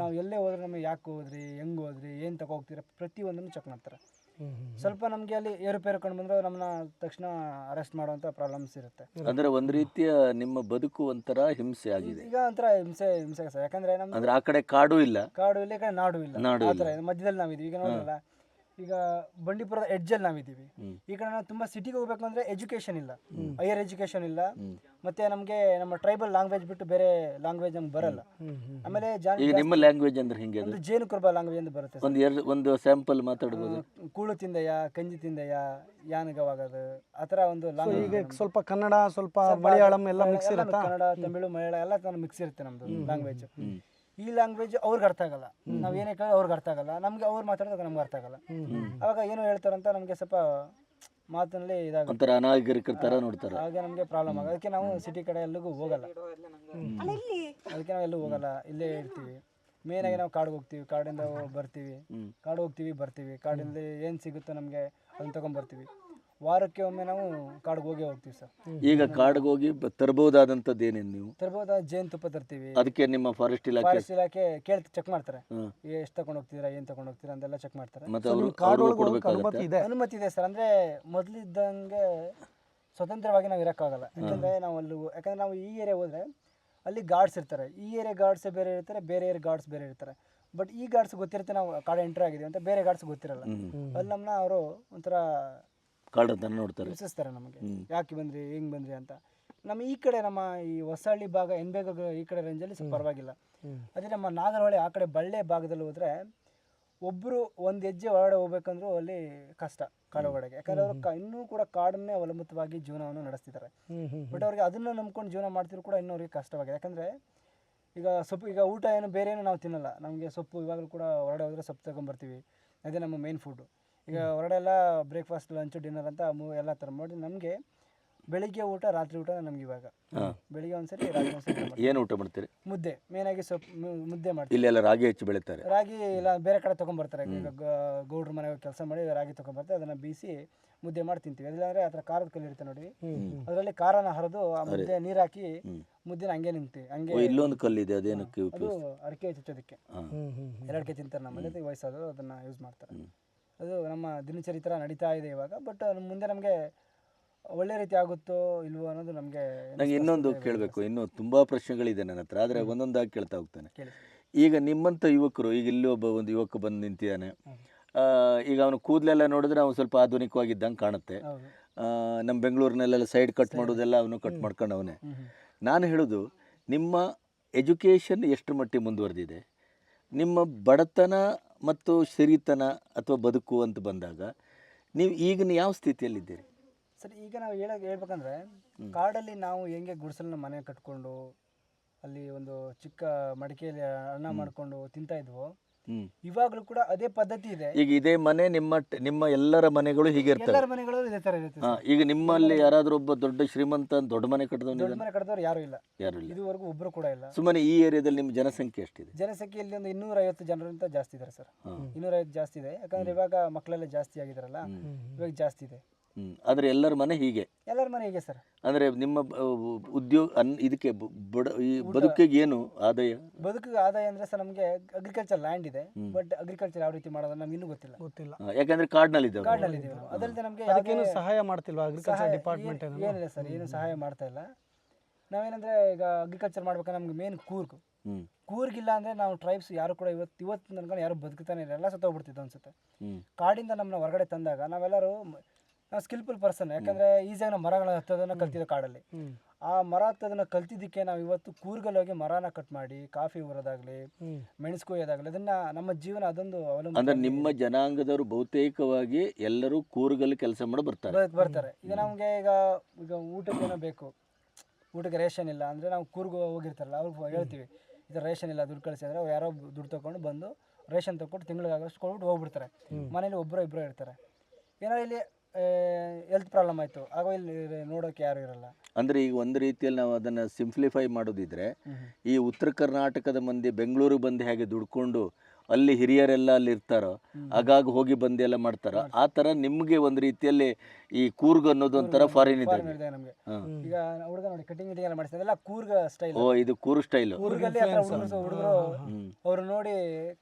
Speaker 1: ನಾವು ಎಲ್ಲೇ ಹೋದ್ರೆ ನಮಗೆ ಯಾಕೆ ಹೋದ್ರಿ ಹೆಂಗೆ ಹೋದ್ರಿ ಏನು ತಗೋ ಹೋಗ್ತೀರಾ ಪ್ರತಿಯೊಂದನ್ನು ಚೆಕ್ ಮಾಡ್ತಾರೆ. ಸ್ವಲ್ಪ ನಮಗೆ ಅಲ್ಲಿ ಏರುಪೇರು ಕಂಡು ಬಂದ್ರೆ ನಮ್ಮನ್ನ ತಕ್ಷಣ ಅರೆಸ್ಟ್ ಮಾಡುವಂಥ ಪ್ರಾಬ್ಲಮ್ಸ್ ಇರುತ್ತೆ.
Speaker 2: ಅಂದ್ರೆ ಒಂದು ರೀತಿಯ ನಿಮ್ಮ ಬದುಕು ಒಂಥರ ಹಿಂಸೆ ಆಗಿದೆ.
Speaker 1: ಈಗ ಒಂಥರ ಹಿಂಸೆ ಹಿಂಸೆ ಸರ್. ಯಾಕಂದರೆ ನಮ್ಮ
Speaker 2: ಅಂದ್ರೆ ಆ ಕಡೆ ಕಾಡು ಇಲ್ಲ.
Speaker 1: ಕಾಡು ಇಲ್ಲ ಈ ಕಡೆ ನಾಡು ಇಲ್ಲ. ಆ ಥರ. ಮಧ್ಯದಲ್ಲಿ ನಾವಿದ್ದೀವಿ. ಈಗ ನೋಡಲ್ಲ ಈಗ ಬಂಡೀಪುರದ ಎಡ್ಜಲ್ಲಿ ನಾವಿದ್ದೀವಿ. ಈ ಕಡೆ ನಾವು ತುಂಬ ಸಿಟಿಗೆ ಹೋಗ್ಬೇಕು ಅಂದ್ರೆ ಎಜುಕೇಷನ್ ಇಲ್ಲ. ಹೈಯರ್ ಎಜುಕೇಷನ್ ಇಲ್ಲ. ಮತ್ತೆ ನಮಗೆ ನಮ್ಮ ಟ್ರೈಬಲ್ ಲ್ಯಾಂಗ್ವೇಜ್ ಬಿಟ್ಟು ಬೇರೆ ಲ್ಯಾಂಗ್ವೇಜ್ ನಮ್ಗೆ ಬರಲ್ಲ. ಆಮೇಲೆ ಜಾನ್
Speaker 2: ಈಗ ನಿಮ್ಮ ಲ್ಯಾಂಗ್ವೇಜ್ ಅಂದ್ರೆ ಹಿಂಗೆ ಅದು?
Speaker 1: ಜೇನು ಕುರುಬ ಲ್ಯಾಂಗ್ವೇಜ್ ಅಂತ ಬರುತ್ತೆ
Speaker 2: ಒಂದು ಎರಡು ಒಂದು ಸ್ಯಾಂಪಲ್ ಮಾತಾಡ್ಬೋದು.
Speaker 1: ಕೂಳು ತಿಂದಯ್ಯ ಕಂಜಿ ತಿಂದಯ್ಯ ಯಾನಗವಾಗದು ಆ ಥರ ಒಂದು
Speaker 3: ಈಗ
Speaker 1: ಲ್ಯಾಂಗ್ವೇಜ್
Speaker 3: ಸ್ವಲ್ಪ ಕನ್ನಡ ಸ್ವಲ್ಪ ಮಲಯಾಳಂ ಎಲ್ಲ ಮಿಕ್ಸ್ ಇರುತ್ತಾ?
Speaker 1: ಕನ್ನಡ ತಮಿಳು ಮಲಯಾಳ ಎಲ್ಲ ಮಿಕ್ಸ್ ಇರುತ್ತೆ ನಮ್ದು ಲ್ಯಾಂಗ್ವೇಜ್ ಈ ಲ್ಯಾಂಗ್ವೇಜ್ ಅವ್ರಿಗೆ ಅರ್ಥ ಆಗಲ್ಲ. ನಾವು ಏನೇ ಕೇಳಿ ಅವ್ರಿಗೆ ಅರ್ಥ ಆಗಲ್ಲ. ನಮಗೆ ಅವ್ರು ಮಾತಾಡೋದು ನಮ್ಗೆ ಅರ್ಥ ಆಗಲ್ಲ. ಅವಾಗ ಏನು ಹೇಳ್ತಾರಂತ ನಮಗೆ ಸ್ವಲ್ಪ ಮಾತಿನಲ್ಲಿ ಇದಾಗುತ್ತೆ.
Speaker 2: ಒಂಥರ ಅನಾಗರಿಕರ ತರ ನೋಡ್ತಾರೆ.
Speaker 1: ಆಗ ನಮಗೆ ಪ್ರಾಬ್ಲಮ್ ಆಗ ಅದಕ್ಕೆ ನಾವು ಸಿಟಿ ಕಡೆ ಎಲ್ಲಿಗೂ ಹೋಗಲ್ಲ. ಅದಕ್ಕೆ ನಾವು ಎಲ್ಲೂ ಹೋಗಲ್ಲ. ಇಲ್ಲೇ ಇರ್ತೀವಿ. ಮೇನ್ ಆಗಿ ನಾವು ಕಾಡಿಗೆ ಹೋಗ್ತೀವಿ. ಕಾಡಿಂದ ಬರ್ತೀವಿ. ಕಾಡು ಹೋಗ್ತೀವಿ ಬರ್ತೀವಿ. ಕಾಡಿಂದ ಏನು ಸಿಗುತ್ತೋ ನಮಗೆ ಅದನ್ನ ತಗೊಂಡ್ ಬರ್ತೀವಿ. ವಾರಕ್ಕೆ ಒಮ್ಮೆ ನಾವು ಕಾಡಿಗೆ ಹೋಗಿ ಹೋಗ್ತೀವಿ ಸರ್.
Speaker 2: ಈಗ ಕಾಡಿಗೆ ಹೋಗಿ ಬ- ತರಬಹುದಾದಂಥದ್ದು ಏನೇನು ನೀವು?
Speaker 1: ತರ್ಬೋದ ಜೇನುತುಪ್ಪ ತರ್ತೀವಿ.
Speaker 2: ಅದಕ್ಕೆ ನಿಮ್ಮ ಫಾರೆಸ್ಟ್ ಇಲಾಖೆ
Speaker 1: ಫಾರೆಸ್ಟ್ ಇಲಾಖೆ ಕೇಳ್ತಿ ಚೆಕ್ ಮಾಡ್ತಾರೆ.
Speaker 2: ಹ್ಮ್.
Speaker 1: ಎಷ್ಟು ತಗೊಂಡು ಹೋಗ್ತೀರಾ ಏನು ತಗೊಂಡು ಹೋಗ್ತೀರಾ ಅಂತೆಲ್ಲ ಚೆಕ್ ಮಾಡ್ತಾರೆ.
Speaker 2: ಮತ್ತೆ ಅವರು
Speaker 3: ಕಾಡೊಳಗೆ ಒಳಗೆ ಅನುಮತಿ ಇದೆ?
Speaker 1: ಅನುಮತಿ ಇದೆ ಸರ್. ಅಂದ್ರೆ ಮೊದಲಿದ್ದಂಗೆ ಸ್ವತಂತ್ರವಾಗಿ ನಾವು ಇರೋಕ್ಕಾಗಲ್ಲ. ಯಾಕಂದ್ರೆ ನಾವು ಅಲ್ಲಿ ಹೋ- ಯಾಕಂದ್ರೆ ನಾವು ಈ ಏರಿಯಾ ಹೋದ್ರೆ ಅಲ್ಲಿ ಗಾರ್ಡ್ಸ್ ಇರ್ತಾರೆ. ಈ ಏರಿಯಾ ಗಾರ್ಡ್ಸ್ ಬೇರೆ ಇರ್ತಾರೆ ಬೇರೆ ಏರಿಯಾ ಗಾರ್ಡ್ಸ್ ಬೇರೆ ಇರ್ತಾರೆ. ಬಟ್ ಈ ಗಾರ್ಡ್ಸ್ ಗೊತ್ತಿರುತ್ತೆ ನಾವು ಕಾಡ ಎಂಟ್ರ್ ಆಗಿದ್ದೀವಿ ಅಂತ ಬೇರೆ ಗಾರ್ಡ್ಸ್ ಗೊತ್ತಿರಲ್ಲ. ಅಲ್ಲಿ ನಮ್ಮನ್ನ ಅವರು ಒಂಥರ
Speaker 2: ಕಾಡಂತ ನೋಡ್ತಾರೆ.
Speaker 1: ನಮಗೆ. ಯಾಕೆ ಬಂದ್ರಿ ಹೆಂಗ್ ಬಂದ್ರಿ ಅಂತ. ನಮ್ಮ ಈ ಕಡೆ ನಮ್ಮ ಈ ಹೊಸಹಳ್ಳಿ ಭಾಗ ಎಂಬೆಗ ಈ ಕಡೆ ರೇಂಜಲ್ಲಿ ಸ್ವಲ್ಪ ಪರವಾಗಿಲ್ಲ. ಅದೇ ನಮ್ಮ ನಾಗರಹೊಳೆ ಆ ಕಡೆ ಬಳ್ಳೆ ಭಾಗದಲ್ಲಿ ಹೋದ್ರೆ ಒಬ್ಬರು ಒಂದು ಹೆಜ್ಜೆ ಹೊರಗಡೆ ಹೋಗ್ಬೇಕಂದ್ರೂ ಅಲ್ಲಿ ಕಷ್ಟ ಕಾಡೊಳಗಡೆಗೆ ಯಾಕಂದ್ರೆ ಅವರು ಇನ್ನೂ ಕೂಡ ಕಾಡನ್ನೇ ಅವಲಂಬಿತವಾಗಿ ಜೀವನವನ್ನು ನಡೆಸ್ತಿದ್ದಾರೆ. ಬಟ್ ಅವ್ರಿಗೆ ಅದನ್ನ ನಂಬ್ಕೊಂಡು ಜೀವನ ಮಾಡ್ತಿದ್ರು ಕೂಡ ಇನ್ನೂ ಅವ್ರಿಗೆ ಕಷ್ಟವಾಗಿದೆ. ಯಾಕಂದ್ರೆ ಈಗ ಸೊಪ್ಪು ಈಗ ಊಟ ಏನು ಬೇರೆ ಏನು ನಾವು ತಿನ್ನಲ್ಲ. ನಮಗೆ ಸೊಪ್ಪು ಇವಾಗಲೂ ಕೂಡ ಹೊರಗಡೆ ಹೋದರೆ ಸೊಪ್ಪು ತಗೊಂಬರ್ತೀವಿ. ಅದೇ ನಮ್ಮ ಮೇನ್ ಫುಡ್ಡು ಈಗ ಹೊರಡೆಲ್ಲ ಬ್ರೇಕ್ಫಾಸ್ಟ್ ಲಂಚ್ ಡಿನ್ನರ್ ಅಂತ ಮೂ ಎಲ್ಲ ಥರ ಮಾಡಿ ನಮಗೆ ಬೆಳಿಗ್ಗೆ ಊಟ ರಾತ್ರಿ ಊಟ ನಮ್ಗೆ ಇವಾಗ. ಬೆಳಿಗ್ಗೆ ಒಂದ್ಸರಿ ರಾತ್ರಿ ಒಂದ್ಸರಿ ಊಟ ಮಾಡ್ತೀವಿ.
Speaker 2: ಏನು ಊಟ ಮಾಡ್ತೀರಿ?
Speaker 1: ಮುದ್ದೆ. ಮೇನಾಗಿ ಸೊಪ್ಪು ಮು- ಮುದ್ದೆ ಮಾಡ್ತೀವಿ.
Speaker 2: ಇಲ್ಲೆಲ್ಲ ರಾಗಿ ಹೆಚ್ಚು ಬೆಳೀತಾರೆ.
Speaker 1: ರಾಗಿ ಇಲ್ಲ ಬೇರೆ ಕಡೆ ತೊಗೊಂಬರ್ತಾರೆ. ಈಗ ಗ- ಗೌಡ್ರ ಮನೆಗೆ ಕೆಲಸ ಮಾಡಿ ರಾಗಿ ತೊಗೊಂಬರ್ತಾರೆ. ಅದನ್ನ ಬೀಸಿ ಮುದ್ದೆ ಮಾಡಿ ತಿಂತೀವಿ. ಅದಿಲ್ಲಾಂದ್ರೆ ಆ ಥರ ಖಾರದ ಕಲ್ಲು ಇರುತ್ತೆ ನೋಡಿ. ಅದರಲ್ಲಿ ಖಾರನ ಹರಿದು ಆ ಮುದ್ದೆ ನೀರು ಹಾಕಿ ಮುದ್ದೆನ ಹಂಗೆ ನಿಂತೀವಿ ಹಂಗೆ
Speaker 2: ಓ, ಇಲ್ಲೊಂದು ಕಲ್ಲಿದೆ ಅದೇನಕ್ಕೆ
Speaker 1: ಅದು ಅಡಿಕೆ ಚುಚ್ಚೋದಕ್ಕೆ
Speaker 3: ಹ್ಮ್ ಹ್ಮ್ ಹ್ಮ್.
Speaker 1: ಎರಡಕ್ಕೆ ತಿಂತಾರೆ ನಮ್ಮಲ್ಲಿ ವಯಸ್ಸಾದವರು ಅದನ್ನು ಯೂಸ್ ಮಾಡ್ತಾರೆ. ಅದು ನಮ್ಮ ದಿನಚರಿ ಥರ ನಡೀತಾ ಇದೆ ಇವಾಗ. ಬಟ್ ಮುಂದೆ ನಮಗೆ ಒಳ್ಳೆ ರೀತಿ ಆಗುತ್ತೋ ಇಲ್ವೋ ಅನ್ನೋದು ನಮಗೆ
Speaker 2: ನನಗೆ ಇನ್ನೊಂದು ಕೇಳಬೇಕು. ಇನ್ನೂ ತುಂಬ ಪ್ರಶ್ನೆಗಳಿದೆ ನನ್ನ ಹತ್ರ. ಆದರೆ ಒಂದೊಂದಾಗಿ ಕೇಳ್ತಾ ಹೋಗ್ತಾನೆ. ಈಗ ನಿಮ್ಮಂಥ ಯುವಕರು ಈಗ ಇಲ್ಲಿ ಒಬ್ಬ ಒಂದು ಯುವಕ ಬಂದು ನಿಂತಿದ್ದಾನೆ. ಈಗ ಅವನು ಕೂದಲೆಲ್ಲ ನೋಡಿದ್ರೆ ಅವನು ಸ್ವಲ್ಪ ಆಧುನಿಕವಾಗಿದ್ದಂಗೆ ಕಾಣುತ್ತೆ. ನಮ್ಮ ಬೆಂಗಳೂರಿನಲ್ಲೆಲ್ಲ ಸೈಡ್ ಕಟ್ ಮಾಡೋದೆಲ್ಲ ಅವನು ಕಟ್ ಮಾಡ್ಕೊಂಡು ಅವನೇ. ನಾನು ಹೇಳೋದು ನಿಮ್ಮ ಎಜುಕೇಷನ್ ಎಷ್ಟು ಮಟ್ಟಿಗೆ ಮುಂದುವರೆದಿದೆ? ನಿಮ್ಮ ಬಡತನ ಮತ್ತು ಶರೀತನ ಅಥವಾ ಬದುಕು ಅಂತ ಬಂದಾಗ ನೀವು ಈಗಿನ ಯಾವ ಸ್ಥಿತಿಯಲ್ಲಿದ್ದೀರಿ?
Speaker 1: ಸರ್ ಈಗ ನಾವು ಹೇಳ ಹೇಳ್ಬೇಕಂದ್ರೆ ಕಾಡಲ್ಲಿ ನಾವು ಹೆಂಗೆ ಗುಡಿಸಲನ್ನ ಮನೆ ಕಟ್ಕೊಂಡು ಅಲ್ಲಿ ಒಂದು ಚಿಕ್ಕ ಮಡಿಕೆಯಲ್ಲಿ ಅನ್ನ ಮಾಡ್ಕೊಂಡು ತಿಂತಾ ಇದ್ವೋ ಇವಾಗಲೂ ಕೂಡ ಅದೇ ಪದ್ಧತಿ ಇದೆ.
Speaker 2: ಈಗ ಇದೇ ಮನೆ ನಿಮ್ಮ ನಿಮ್ಮ ಎಲ್ಲರ ಮನೆಗಳು ಹೀಗೆ ಇರ್ತವೆ.
Speaker 1: ಎಲ್ಲರ ಮನೆಗಳು ಇದೇ ಥರ ಇರುತ್ತೆ
Speaker 2: ಹಾ, ಈಗ ನಿಮ್ಮಲ್ಲಿ ಯಾರಾದ್ರೂ ಒಬ್ಬ ದೊಡ್ಡ ಶ್ರೀಮಂತ ದೊಡ್ಡ ಮನೆ ಕಟ್ಟಿದವನಿದ್ದಾನೆ?
Speaker 1: ದೊಡ್ಡ ಮನೆ ಕಟ್ಟಿದವ್ರು ಯಾರೂ ಇಲ್ಲ.
Speaker 2: ಯಾರು ಇಲ್ಲ.
Speaker 1: ಇದುವರೆಗೂ ಒಬ್ಬರು ಕೂಡ ಇಲ್ಲ.
Speaker 2: ಸುಮ್ಮನೆ ಈ ಏರಿಯಾದಲ್ಲಿ ನಿಮ್ಮ ಜನಸಂಖ್ಯೆ ಎಷ್ಟಿದೆ?
Speaker 1: ಜನಸಂಖ್ಯೆ ಒಂದು ಇನ್ನೂರ ಐವತ್ತು ಜನರಿಂದ ಜಾಸ್ತಿ ಇದಾರೆ ಸರ್. ಇನ್ನೂರೈವತ್ತು ಜಾಸ್ತಿ ಇದೆ. ಯಾಕಂದ್ರೆ ಇವಾಗ ಮಕ್ಕಳೆಲ್ಲ ಜಾಸ್ತಿ ಆಗಿದಾರಲ್ಲ. ಇವಾಗ ಜಾಸ್ತಿ ಇದೆ.
Speaker 2: ಆದರೆ ಎಲ್ಲರ ಮನೆ ಹೀಗೆ.
Speaker 1: ಎಲ್ಲರ ಮನೆ ಹೀಗೆ ಸರ್.
Speaker 2: ಅಂದರೆ ನಿಮ್ಮ ಉದ್ಯೋಗ ಅನ್ ಇದಕ್ಕೆ ಬಡ ಈ ಬದುಕಿಗೆ ಏನು ಆದಾಯ?
Speaker 1: ಬದುಕಿಗೆ ಆದಾಯ ಅಂದ್ರೆ ಸರ್ ನಮಗೆ ಅಗ್ರಿಕಲ್ಚರ್ ಲ್ಯಾಂಡ್ ಇದೆ ಬಟ್ ಅಗ್ರಿಕಲ್ಚರ್ ಯಾವ ರೀತಿ ಮಾಡೋದು ನಮ್ಗೆ ಇನ್ನೂ ಗೊತ್ತಿಲ್ಲ.
Speaker 3: ಗೊತ್ತಿಲ್ಲ.
Speaker 2: ಯಾಕಂದ್ರೆ ಕಾಡ್ನಲ್ಲಿ
Speaker 1: ಕಾಡಿನಲ್ಲಿ ಇದೀವಿ ನಾವು. ಅದಲ್ಲದೆ ನಮಗೆ
Speaker 3: ಅದಕ್ಕೇನು ಸಹಾಯ ಮಾಡ್ತಿಲ್ವಾ ಅಗ್ರಿಕಲ್ಚರ್ ಡಿಪಾರ್ಟ್ಮೆಂಟ್
Speaker 1: ಏನಿಲ್ಲ ಸರ್ ಏನು ಸಹಾಯ ಮಾಡ್ತಾ ಇಲ್ಲ. ನಾವೇನಂದ್ರೆ ಈಗ ಅಗ್ರಿಕಲ್ಚರ್ ಮಾಡ್ಬೇಕಾದ್ರೆ ನಮ್ಗೆ ಮೇನ್ ಕೂರ್ಗ್.
Speaker 2: ಹ್ಮ್.
Speaker 1: ಕೂರ್ಗಿಲ್ಲ ಅಂದ್ರೆ ನಾವು ಟ್ರೈಬ್ಸ್ ಯಾರು ಕೂಡ ಇವತ್ತು ಇವತ್ತು ನನ್ಕೊಂಡು ಯಾರು ಬದುಕ್ತಾನೆ ಇಲ್ಲ. ಎಲ್ಲ ಸತ್ತೋಗ್ಬಿಡ್ತಿದ್ದು ಅನ್ಸುತ್ತೆ. ಕಾಡಿಂದ ನಮ್ಮನ್ನ ಹೊರಗಡೆ ತಂದಾಗ ನಾವೆಲ್ಲರೂ ನಾವು ಸ್ಕಿಲ್ಫುಲ್ ಪರ್ಸನ್ ಯಾಕಂದ್ರೆ ಈಸಿಯಾಗಿ ನಾವು ಮರಗಳ ಹತ್ತೋದನ್ನ ಕಲ್ತಿದ್ದೆ ಕಾಡಲ್ಲಿ. ಆ ಮರ ಹತ್ತೋದನ್ನ ಕಲ್ತಿದ್ದಕ್ಕೆ ನಾವು ಇವತ್ತು ಕೂರ್ಗಲ್ಲಿ ಹೋಗಿ ಮರನ ಕಟ್ ಮಾಡಿ ಕಾಫಿ ಊರೋದಾಗ್ಲಿ ಮೆಣಸು ಕೊಯ್ಯೋದಾಗ್ಲಿ ಅದನ್ನ ನಮ್ಮ ಜೀವನ ಅದೊಂದು ಅವಲಂಬನೆ
Speaker 2: ಅಂದ್ರೆ ನಿಮ್ಮ ಜನಾಂಗದವರು ಬಹುತೇಕವಾಗಿ ಎಲ್ಲರೂ ಕೂರ್ಗಲ್ಲಿ ಕೆಲಸ ಮಾಡಿ ಬರ್ತಾರೆ.
Speaker 1: ಬರ್ತಾರೆ ಈಗ ನಮಗೆ ಈಗ ಈಗ ಊಟಕ್ಕೇನೋ ಬೇಕು. ಊಟಕ್ಕೆ ರೇಷನ್ ಇಲ್ಲ ಅಂದರೆ ನಾವು ಕೂರ್ಗು ಹೋಗಿರ್ತಾರಲ್ಲ ಅವ್ರು ಹೇಳ್ತೀವಿ ಇದು ಥರ ರೇಷನ್ ಇಲ್ಲ ದುಡ್ಡು ಕಳಿಸಿದ್ರೆ ಅವ್ರು ಯಾರೋ ದುಡ್ಡು ತಗೊಂಡು ಬಂದು ರೇಷನ್ ತೊಗೊಂಡು ತಿಂಗಳಿಗಾಗಷ್ಟು ಕೊಟ್ಬಿಟ್ಟು ಹೋಗ್ಬಿಡ್ತಾರೆ. ಮನೇಲಿ ಒಬ್ಬರು ಇಬ್ಬರು ಇರ್ತಾರೆ. ಏನೋ ಇಲ್ಲಿ ಹೆಲ್ತ್ ಪ್ರಾಬ್ಲಮ್ ಆಯಿತು. ಆಗ ಇಲ್ಲಿ ನೋಡೋಕೆ ಯಾರು ಇರಲ್ಲ.
Speaker 2: ಅಂದರೆ ಈಗ ಒಂದು ರೀತಿಯಲ್ಲಿ ನಾವು ಅದನ್ನು ಸಿಂಪ್ಲಿಫೈ ಮಾಡೋದಿದ್ರೆ ಈ ಉತ್ತರ ಕರ್ನಾಟಕದ ಮಂದಿ ಬೆಂಗಳೂರಿಗೆ ಬಂದು ಹೇಗೆ ದುಡ್ಕೊಂಡು ಅಲ್ಲಿ ಹಿರಿಯರೆಲ್ಲ ಅಲ್ಲಿ ಇರ್ತಾರೋ ಆಗಾಗ ಹೋಗಿ ಬಂದು ಎಲ್ಲ ಮಾಡ್ತಾರೋ ಆ ತರ ನಿಮಗೆ ಒಂದು ರೀತಿಯಲ್ಲಿ ಈ ಕೂರ್ಗ್ ಅನ್ನೋದು ಒಂಥರ ಫಾರಿನ್ ಇದೆ.
Speaker 1: ಫಾರಿನ್ ಇದೆ ನಮಗೆ. ಈಗ ಹುಡುಗ ನೋಡಿ ಕಟಿಂಗ್ ಗಿಟಿಂಗ್ ಎಲ್ಲ ಮಾಡಿಸ್ತಾರೆ. ಕೂರ್ಗ ಸ್ಟೈಲ್
Speaker 2: ಓ ಇದು ಕೂರು ಸ್ಟೈಲ್
Speaker 1: ಕೂರ್ಗಲ್ಲಿ ಹುಡುಗರು ಅವ್ರು ನೋಡಿ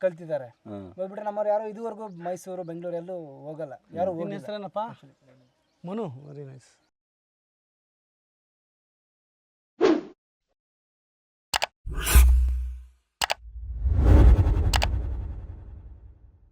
Speaker 1: ಕಲ್ತಿದ್ದಾರೆ. ಹೋಗ್ಬಿಟ್ರೆ ನಮ್ಮವ್ರು ಯಾರು ಇದುವರೆಗೂ ಮೈಸೂರು ಬೆಂಗಳೂರು ಎಲ್ಲೂ ಹೋಗಲ್ಲ. ಯಾರು
Speaker 3: ಹೆಸರೇನಪ್ಪ? Manu very nice